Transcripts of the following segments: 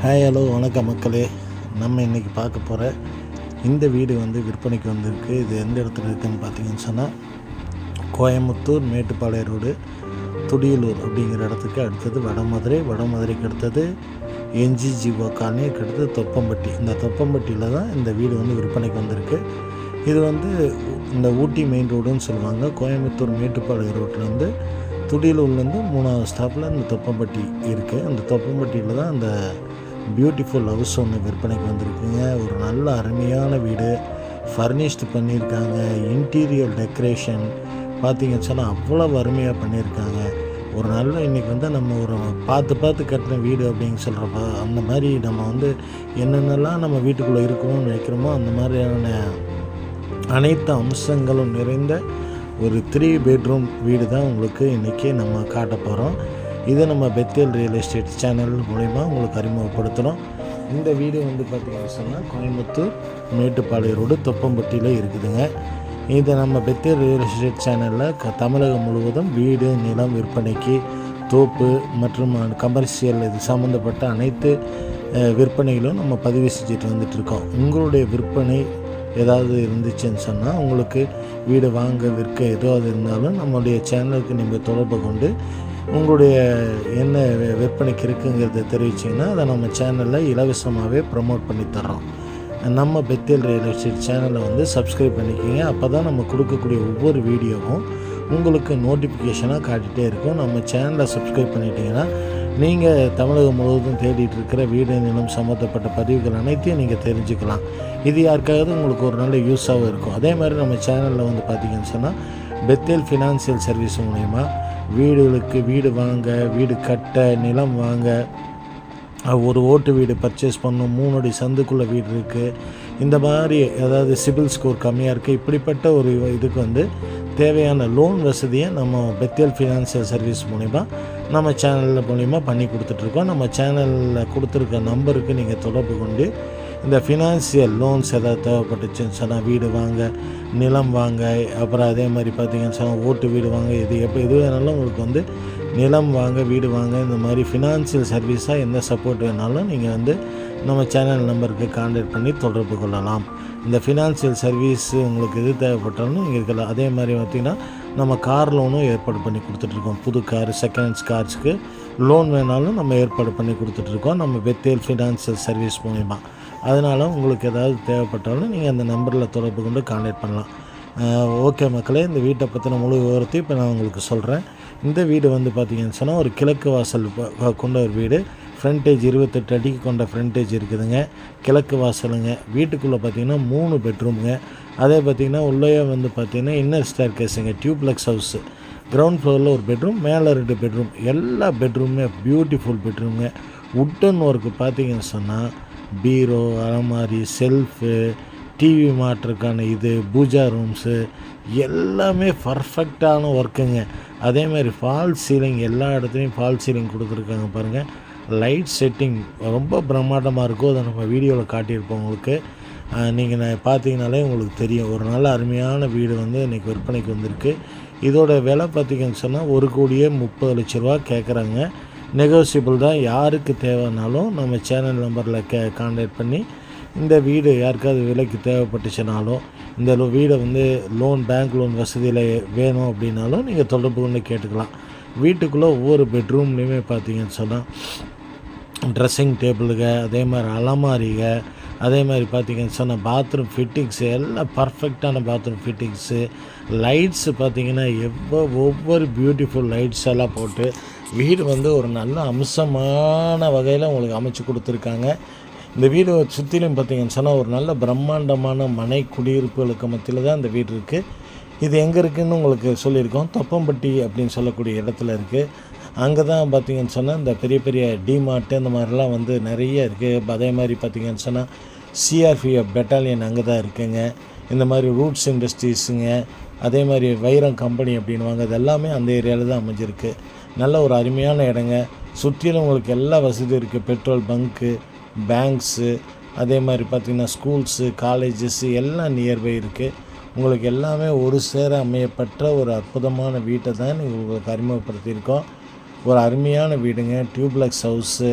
Hi hello வணக்கம் மக்களே. நம்ம இன்றைக்கி பார்க்க போகிற இந்த வீடு வந்து விற்பனைக்கு வந்திருக்கு. இது எந்த இடத்துல இருக்குதுன்னு பார்த்தீங்கன்னு சொன்னால் கோயம்புத்தூர் மேட்டுப்பாளைய ரோடு துடியலூர் அப்படிங்கிற இடத்துக்கு அடுத்தது வடமதுரை வடமதுரைக்கு அடுத்தது என்ஜிஜிஓ காலனிக்கு அடுத்தது தொப்பம்பட்டி. இந்த தொப்பம்பட்டியில் தான் இந்த வீடு வந்து விற்பனைக்கு வந்திருக்கு. இது வந்து இந்த ஊட்டி மெயின் ரோடுன்னு சொல்லுவாங்க. கோயம்புத்தூர் மேட்டுப்பாளைய ரோட்லேருந்து துடியலூர்லேருந்து மூணாவது ஸ்டாப்பில் இந்த தொப்பம்பட்டி இருக்குது அந்த தொப்பம்பட்டியில் தான் அந்த பியூட்டிஃபுல் ஹவுஸ் ஒன்று விற்பனைக்கு வந்திருக்குங்க. ஒரு நல்ல அருமையான வீடு. ஃபர்னிஷ்டு பண்ணியிருக்காங்க. இன்டீரியர் டெக்கரேஷன் பார்த்தீங்கன்னு சொன்னால் அவ்வளோ அருமையாக பண்ணியிருக்காங்க. ஒரு நல்ல இன்றைக்கி வந்து நம்ம ஒரு பார்த்து பார்த்து கட்டின வீடு அப்படின்னு சொல்கிறப்ப அந்த மாதிரி நம்ம வந்து என்னென்னலாம் நம்ம வீட்டுக்குள்ளே இருக்கணும்னு நினைக்கிறோமோ அந்த மாதிரியான அனைத்து அம்சங்களும் நிறைந்த ஒரு த்ரீ பெட்ரூம் வீடு தான் உங்களுக்கு இன்றைக்கி நம்ம காட்ட போகிறோம் இதை நம்ம பெத்தேல் ரியல் எஸ்டேட் சேனல் மூலிமா உங்களுக்கு அறிமுகப்படுத்துகிறோம் இந்த வீடு வந்து பார்த்திங்கன்னு சொன்னால் கோயம்புத்தூர் மேட்டுப்பாளைய ரோடு தொப்பம்பட்டியில் இருக்குதுங்க. இதை நம்ம பெத்தேல் ரியல் எஸ்டேட் சேனலில் க தமிழகம் முழுவதும் வீடு நிலம் விற்பனைக்கு தோப்பு மற்றும் கமர்ஷியல் இது சம்மந்தப்பட்ட அனைத்து விற்பனைகளும் நம்ம பதிவு செஞ்சுட்டு வந்துட்டுருக்கோம் உங்களுடைய விற்பனை ஏதாவது இருந்துச்சுன்னு சொன்னால் உங்களுக்கு வீடு வாங்க விற்க ஏதாவது இருந்தாலும் நம்மளுடைய சேனலுக்கு நீங்கள் தொடர்பு கொண்டு உங்களுடைய என்ன விற்பனைக்கு இருக்குங்கிறத தெரிவிச்சிங்கன்னா அதை நம்ம சேனலில் இலவசமாகவே ப்ரமோட் பண்ணி தர்றோம். நம்ம பெத்தேல் ரியல் எஸ்டேட் சேனலை வந்து சப்ஸ்கிரைப் பண்ணிக்கிங்க. அப்போ தான் நம்ம கொடுக்கக்கூடிய ஒவ்வொரு வீடியோவும் உங்களுக்கு நோட்டிஃபிகேஷனாக காட்டிகிட்டே இருக்கும். நம்ம சேனலை சப்ஸ்கிரைப் பண்ணிட்டீங்கன்னா நீங்கள் தமிழகம் முழுவதும் தேடிட்டு இருக்கிற வீடு நிலம் சம்மந்தப்பட்ட பதிவுகள் அனைத்தையும் நீங்கள் தெரிஞ்சுக்கலாம். இது யாருக்காவது உங்களுக்கு ஒரு நல்ல யூஸாகவும் இருக்கும். அதே மாதிரி நம்ம சேனலில் வந்து பார்த்தீங்கன்னு சொன்னால் பெத்தேல் ஃபினான்சியல் சர்வீஸ் மூலயமா வீடுகளுக்கு வீடு வாங்க வீடு கட்ட நிலம் வாங்க. ஒரு ஓட்டு வீடு பர்ச்சேஸ் பண்ணணும் மூணு அடி சந்துக்குள்ளே வீடு இருக்குது இந்த மாதிரி அதாவது சிபில் ஸ்கோர் கம்மியாக இருக்குது இப்படிப்பட்ட ஒரு இதுக்கு வந்து தேவையான லோன் வசதியை நம்ம பெத்தியல் ஃபினான்சியல் சர்வீஸ் மூலிமா நம்ம சேனலில் மூலிமா பண்ணி கொடுத்துட்ருக்கோம் நம்ம சேனலில் கொடுத்துருக்க நம்பருக்கு நீங்கள் தொடர்பு கொண்டு இந்த ஃபினான்சியல் லோன்ஸ் ஏதாவது தேவைப்பட்டுச்சுன்னு சொன்னால் வீடு வாங்க நிலம் வாங்க அப்புறம் அதே மாதிரி பார்த்தீங்கன்னு சொன்னால் ஓட்டு வீடு வாங்க இது எப்போ எது வேணாலும் உங்களுக்கு வந்து நிலம் வாங்க வீடு வாங்க இந்த மாதிரி ஃபினான்சியல் சர்வீஸாக எந்த சப்போர்ட் வேணாலும் நீங்கள் வந்து நம்ம சேனல் நம்பருக்கு கான்டாக்ட் பண்ணி தொடர்பு கொள்ளலாம். இந்த ஃபினான்சியல் சர்வீஸ் உங்களுக்கு எது தேவைப்பட்டாலும் நீங்கள் இருக்கலாம். அதே மாதிரி பார்த்திங்கன்னா நம்ம கார் லோனும் ஏற்பாடு பண்ணி கொடுத்துட்ருக்கோம் புது கார் செகண்ட் ஹேண்ட்ஸ் கார்ஸ்க்கு லோன் வேணாலும் நம்ம ஏற்பாடு பண்ணி கொடுத்துட்ருக்கோம் நம்ம பெத்தேல் ஃபினான்சியல் சர்வீஸ் மூலிமா அதனால் உங்களுக்கு ஏதாவது தேவைப்பட்டாலும் நீங்கள் அந்த நம்பரில் தொடர்பு கொண்டு கான்டாக்ட் பண்ணலாம். ஓகே மக்களே இந்த வீட்டை பற்றின முழு விவரத்தையும் இப்போ நான் உங்களுக்கு சொல்கிறேன் இந்த வீடு வந்து பார்த்திங்கன்னு சொன்னால் ஒரு கிழக்கு வாசல் கொண்ட ஒரு வீடு. ஃப்ரண்டேஜ் இருபத்தெட்டு அடிக்கு கொண்ட ஃப்ரண்டேஜ் இருக்குதுங்க. கிழக்கு வாசலுங்க. வீட்டுக்குள்ளே பார்த்தீங்கன்னா மூணு பெட்ரூமுங்க அதே பார்த்தீங்கன்னா உள்ளே வந்து பார்த்தீங்கன்னா இன்னர் ஸ்டேர் கேஸுங்க டியூப்ளெக்ஸ் ஹவுஸு கிரவுண்ட் ஃப்ளோரில் ஒரு பெட்ரூம் மேலே ரெண்டு பெட்ரூம் எல்லா பெட்ரூமே பியூட்டிஃபுல் பெட்ரூமுங்க உட்டன் ஒர்க்கு பார்த்திங்கன்னு சொன்னால் பீரோ அலமாரி செல்ஃபு டிவி மாட்டுறதுக்கான இது பூஜா ரூம்ஸு எல்லாமே பர்ஃபெக்டான ஒர்க்குங்க அதே மாதிரி ஃபால் சீலிங் எல்லா இடத்துலையும் ஃபால் சீலிங் கொடுத்துருக்காங்க பாருங்கள் லைட் செட்டிங் ரொம்ப பிரம்மாண்டமாக இருக்கும். அதை நம்ம வீடியோவில் காட்டியிருப்போம் உங்களுக்கு. நீங்கள் நான் பார்த்தீங்கனாலே உங்களுக்கு தெரியும். ஒரு நல்ல அருமையான வீடு வந்து இன்றைக்கி விற்பனைக்கு வந்திருக்கு. இதோட விலை பார்த்தீங்கன்னு சொன்னால் ஒரு கோடியே முப்பது லட்ச ரூபா கேட்குறாங்க நெகோசியபிள் தான். யாருக்கு தேவைனாலும் நம்ம சேனல் நம்பரில் கே கான்டாக்ட் பண்ணி இந்த வீடு யாருக்காவது விலைக்கு தேவைப்பட்டுச்சுனாலும் இந்த லோ- வீடை வந்து லோன் பேங்க் லோன் வசதியில் வேணும் அப்படின்னாலும் நீங்கள் தொடர்பு கொண்டு கேட்டுக்கலாம். வீட்டுக்குள்ளே ஒவ்வொரு பெட்ரூம்லேயுமே பார்த்தீங்கன்னு சொன்னால் ட்ரெஸ்ஸிங் டேபிளுக அதே மாதிரி அலமாரிக அதே மாதிரி பார்த்தீங்கன்னு சொன்னால் பாத்ரூம் ஃபிட்டிங்ஸு எல்லாம் பர்ஃபெக்டான பாத்ரூம் ஃபிட்டிங்ஸு லைட்ஸு பார்த்திங்கன்னா எவ்வளோ ஒவ்வொரு பியூட்டிஃபுல் லைட்ஸ் எல்லாம் போட்டு வீடு வந்து ஒரு நல்ல அம்சமான வகையில் உங்களுக்கு அமைச்சு கொடுத்துருக்காங்க. இந்த வீடு சுற்றிலும் பார்த்தீங்கன்னு சொன்னால் ஒரு நல்ல பிரம்மாண்டமான மனை குடியிருப்புகளுக்கு மத்தியில் தான் இந்த வீடு இருக்குது இது எங்கே இருக்குதுன்னு உங்களுக்கு சொல்லியிருக்கோம். தொப்பம்பட்டி அப்படின்னு சொல்லக்கூடிய இடத்துல இருக்குது அங்கே தான் பார்த்திங்கன்னு சொன்னால் இந்த பெரிய பெரிய டிமார்ட்டு இந்த மாதிரிலாம் வந்து நிறைய இருக்குது அதே மாதிரி பார்த்திங்கன்னு சொன்னால் சிஆர்பிஎஃப் பெட்டாலியன் அங்கே தான் இருக்குங்க. இந்த மாதிரி ரூட்ஸ் இண்டஸ்ட்ரீஸுங்க அதே மாதிரி வைரம் கம்பெனி அப்படின்வாங்க இது எல்லாமே அந்த ஏரியாவில் தான் அமைஞ்சிருக்கு. நல்ல ஒரு அருமையான இடங்க. சுற்றிலும் உங்களுக்கு எல்லா வசதியும் இருக்குது பெட்ரோல் பங்க்கு பேங்க்ஸு அதே மாதிரி பார்த்திங்கன்னா ஸ்கூல்ஸு காலேஜஸ்ஸு எல்லாம் நியர்பை இருக்குது உங்களுக்கு எல்லாமே ஒரு சேர அமையப்பட்ட ஒரு அற்புதமான வீட்டை தான் நீங்கள் உங்களுக்கு அறிமுகப்படுத்தியிருக்கோம். ஒரு அருமையான வீடுங்க. டியூப்லெக்ஸ் ஹவுஸு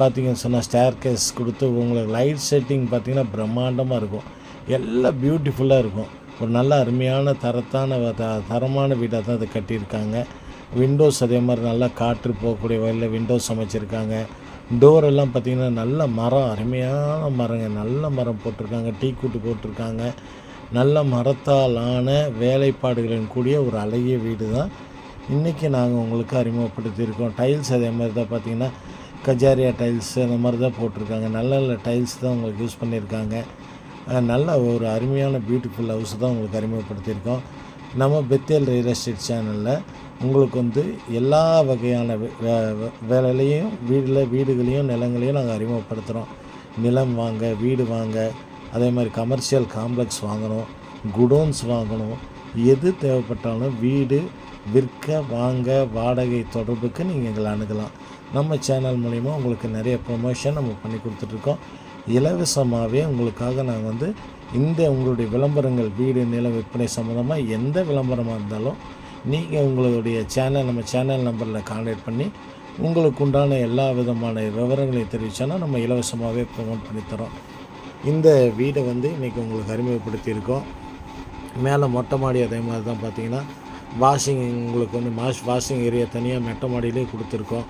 பார்த்தீங்கன்னு சொன்னால் ஸ்டேர் கேஸ் கொடுத்து உங்களுக்கு லைட் செட்டிங் பார்த்தீங்கன்னா பிரம்மாண்டமாக இருக்கும். எல்லாம் பியூட்டிஃபுல்லாக இருக்கும். ஒரு நல்ல அருமையான தரத்தான த தரமான வீடாக தான் அதை கட்டியிருக்காங்க. விண்டோஸ் அதே மாதிரி நல்லா காற்று போகக்கூடிய வகையில் விண்டோஸ் அமைச்சிருக்காங்க. டோர் எல்லாம் பார்த்தீங்கன்னா நல்ல மரம் அருமையான மரங்க. நல்ல மரம் போட்டிருக்காங்க டீ கூட்டு போட்டிருக்காங்க. நல்ல மரத்தால் ஆன வேலைப்பாடுகளின் கூடிய ஒரு அழகிய வீடு தான் இன்றைக்கி நாங்கள் உங்களுக்கு அறிமுகப்படுத்தியிருக்கோம். டைல்ஸ் அதே மாதிரி தான் பார்த்தீங்கன்னா கஜாரியா டைல்ஸ் அந்த மாதிரி தான் போட்டிருக்காங்க. நல்ல நல்ல டைல்ஸ் தான் உங்களுக்கு யூஸ் பண்ணியிருக்காங்க. நல்ல ஒரு அருமையான பியூட்டிஃபுல் ஹவுஸ் தான் உங்களுக்கு அறிமுகப்படுத்தியிருக்கோம். நம்ம பெத்தேல் ரியல் எஸ்டேட் சேனலில் உங்களுக்கு வந்து எல்லா வகையான வே- வே- வேலையிலையும் வீடில் வீடுகளையும் நிலங்களையும் நாங்கள் அறிமுகப்படுத்துகிறோம் நிலம் வாங்க வீடு வாங்க அதே மாதிரி கமர்ஷியல் காம்ப்ளெக்ஸ் வாங்கணும் குடோன்ஸ் வாங்கணும். எது தேவைப்பட்டாலும் வீடு விற்க வாங்க வாடகை தொடர்புக்கு நீங்கள் எங்களை அணுகலாம். நம்ம சேனல் மூலிமா உங்களுக்கு நிறைய ப்ரொமோஷன் நம்ம பண்ணி கொடுத்துட்ருக்கோம் இலவசமாகவே உங்களுக்காக நாங்கள் வந்து இந்த உங்களுடைய விளம்பரங்கள் வீடு நில விற்பனை சம்மந்தமாக எந்த விளம்பரமாக இருந்தாலும் நீங்கள் உங்களுடைய சேனல் நம்ம சேனல் நம்பரில் கான்டாக்ட் பண்ணி உங்களுக்கு உண்டான எல்லா விதமான விவரங்களையும் தெரிவித்தோன்னா நம்ம இலவசமாகவே ப்ரொமோட் பண்ணித்தரோம். இந்த வீடை வந்து இன்றைக்கி உங்களுக்கு அறிமுகப்படுத்தியிருக்கோம். மேலே மொட்டை மாடி அதே மாதிரி தான் பார்த்தீங்கன்னா வாஷிங் உங்களுக்கு வந்து மாஷ் வாஷிங் ஏரியா தனியாக மெட்டை மாடியிலே கொடுத்துருக்கோம்.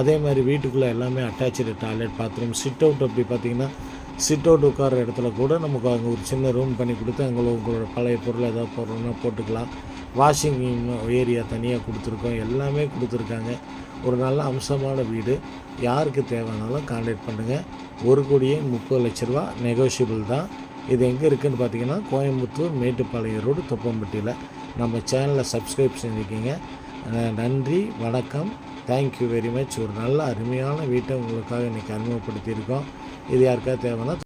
அதே மாதிரி வீட்டுக்குள்ளே எல்லாமே attach toilet bathroom sit out அப்படி பார்த்தீங்கன்னா சிட் அவுட் உட்கார இடத்துல கூட நமக்கு அங்கே ஒரு சின்ன ரூம் பண்ணி கொடுத்து அங்கே உங்களோட பழைய பொருள் ஏதாவது போடுறோம்னா போட்டுக்கலாம். வாஷிங் ஏரியா தனியாக கொடுத்துருக்கோம். எல்லாமே கொடுத்துருக்காங்க. ஒரு நல்ல அம்சமான வீடு. யாருக்கு தேவைனாலும் கான்டாக்ட் பண்ணுங்கள் ஒரு கோடியே முப்பது லட்ச ரூபா நெகோஷியபிள் தான். இது எங்கே இருக்குதுன்னு பார்த்தீங்கன்னா கோயம்புத்தூர் மேட்டுப்பாளையம் ரோடு தொப்பம்பட்டியில். நம்ம சேனலை சப்ஸ்கிரைப் செஞ்சுக்கிங்க. நன்றி வணக்கம். தேங்க்யூ வெரி மச் ஒரு நல்ல அருமையான வீட்டை உங்களுக்காக இன்றைக்கி அறிமுகப்படுத்தியிருக்கோம். இது யாருக்கா தேவைன்னா